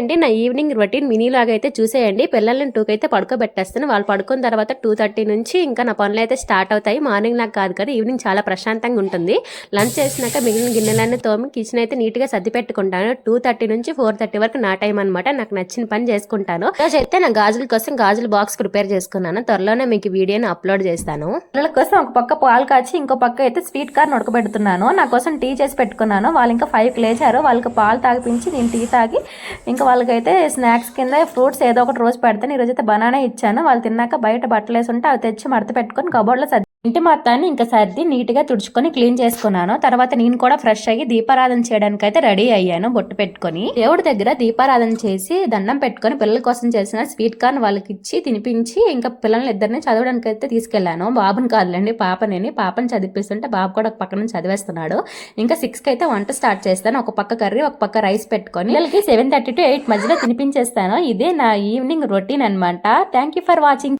అండి నా evening routine mini లాగా అయితే చూసేయండి. పిల్లల్ని టూకి అయితే పడుకోబెట్టేస్తాను. వాళ్ళు పడుకున్న తర్వాత టూ థర్టీ నుంచి ఇంకా నా పనులు అయితే స్టార్ట్ అవుతాయి. మార్నింగ్ నాకు కాదు కదా ఈవినింగ్ చాలా ప్రశాంతంగా ఉంటుంది. లంచ్ చేసినాక మిగిలిన గిన్నెలన్నీ తోమి కిచెన్ అయితే నీట్గా సర్ది పెట్టుకుంటాను టూ థర్టీ నుంచి ఫోర్ థర్టీ వరకు నా టైం అనమాట నాకు నచ్చిన పని చేసుకుంటాను. రోజు అయితే నా గాజుల కోసం గాజుల బాక్స్ ప్రిపేర్ చేసుకున్నాను. త్వరలోనే మీకు వీడియోని అప్లోడ్ చేస్తాను. పిల్లల కోసం ఒక పక్క పాలు కాచి ఇంకో పక్క అయితే స్వీట్ కార్న్ ఉడకబెడుతున్నాను. నా కోసం టీ చేసి పెట్టుకున్నాను. వాళ్ళు ఇంకా ఫైవ్కి లేచారు. వాళ్ళకి పాలు తాగిపించి నేను టీ తాగి ఇంకా వాళ్ళకైతే స్నాక్స్ కింద ఫ్రూట్స్ ఏదో ఒకటి రోజు పెడతాను. ఈరోజు అయితే బనానా ఇచ్చాను. వాళ్ళు తిన్నాక బయట బట్టలు వేసి ఉంటే అవి తెచ్చి మడత పెట్టుకొని కబోర్డ్లో సర్ది ఇంటి మొత్తాన్ని ఇంకా సర్ది నీట్గా తుడుచుకొని క్లీన్ చేసుకున్నాను. తర్వాత నేను కూడా ఫ్రెష్ అయ్యి దీపారాధన చేయడానికి అయితే రెడీ అయ్యాను బొట్టు పెట్టుకొని. దేవుడి దగ్గర దీపారాధన చేసి దండం పెట్టుకొని పిల్లల కోసం చేసిన స్వీట్ కార్న్ వాళ్ళకి ఇచ్చి తినిపించి ఇంకా పిల్లల్ని ఇద్దరిని చదవడానికి అయితే తీసుకెళ్ళాను బాబుని కాదులేండి పాపని పాపని చదివిస్తుంటే బాబు కూడా ఒక పక్కన చదివేస్తున్నాడు. ఇంకా సిక్స్కి అయితే వంట స్టార్ట్ చేస్తాను. ఒక పక్క కర్రీ ఒక పక్క రైస్ పెట్టుకొని పిల్లలకి సెవెన్ థర్టీ టు ఎయిట్ మధ్యలో తినిపించేస్తాను. ఇదే నా ఈవినింగ్ రొటీన్ అనమాట థ్యాంక్ యూ ఫర్ వాచింగ్.